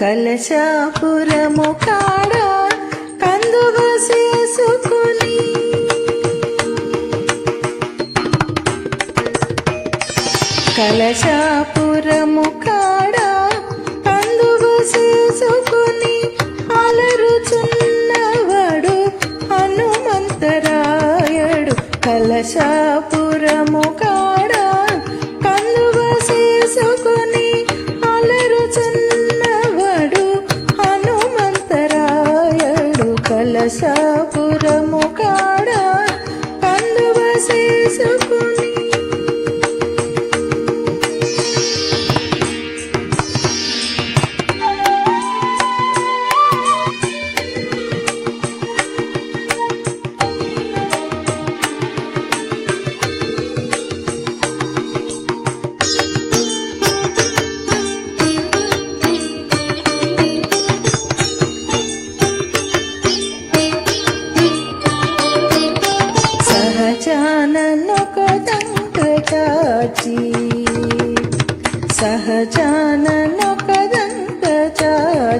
కలశాపురము కాడ కందువ చేసుకుని. కలశాపురము కాడ కందువ చేసుకుని అలరుచున్నవాడు హనుమంతరాయడు. కలశాపు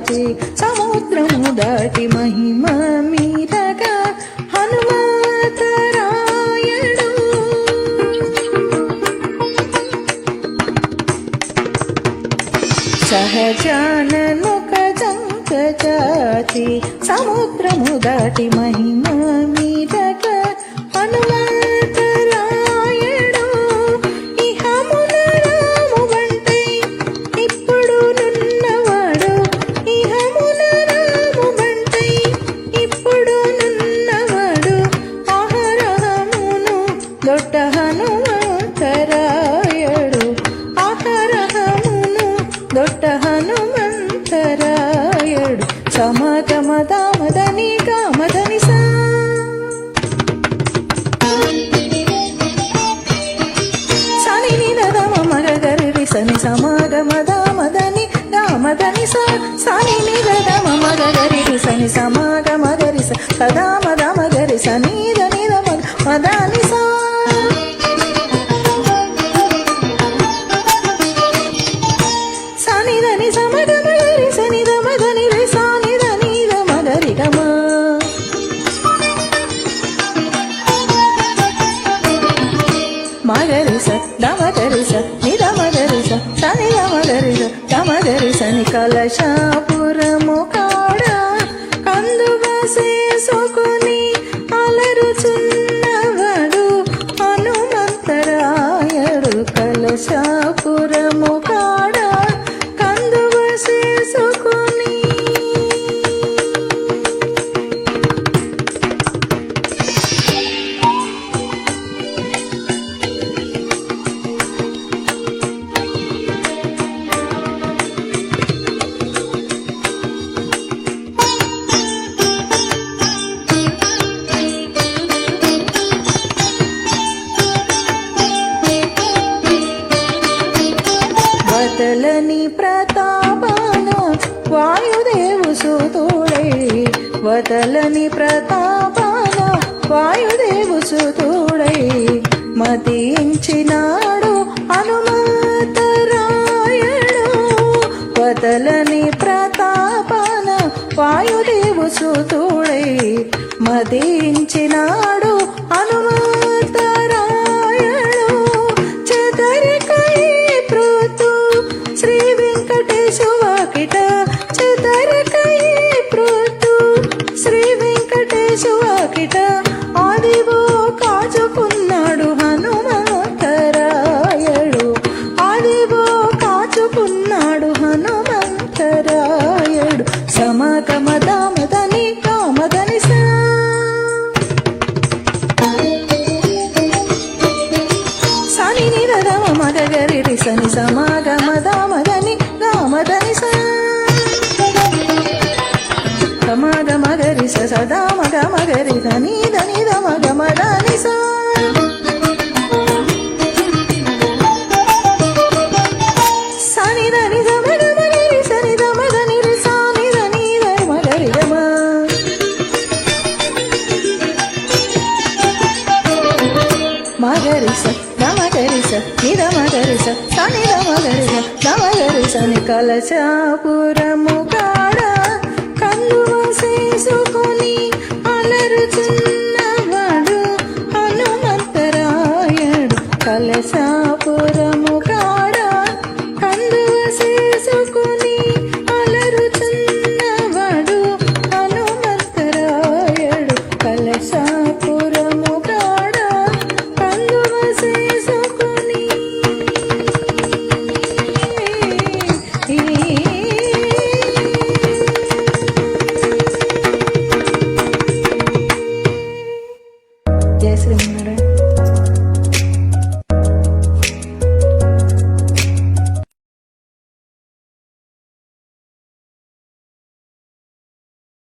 చాచి సముద్రము దాటి మహిమ మీదగా హనుమంతరాయడు. సహజాననొక దంక చాచి సముద్రము దాటి మహిమ మీద హనుమంతరాయడు సమగమదామదని కామదని సా సని నిరదమ మగగరి సని సమాగమదామదని రామదని స సని నిరదమ మగగరి సని సమాగమగరి స సదామదమగరి దరిస దమ దరిస దమగరిస నిదమగరిస సని దమగరిస దమగరిస ని కలశాపు వదలని ప్రతాపన వాయుదేవు సుతుడై వదలని ప్రతాపన వాయుదేవు సుతుడై మతించినాడు హనుమంతరాయడు వదలని ప్రతాపన వాయుదేవు సుతుడై మతించినాడు సని నిరదమ మగగరి సని సమాగమ రామదని గామదని సమాగ మగరి స. సదా మగ మగరి ధని ధని ధమ గమ ధని సా సని ధని కలశాపురము ya es remunerada.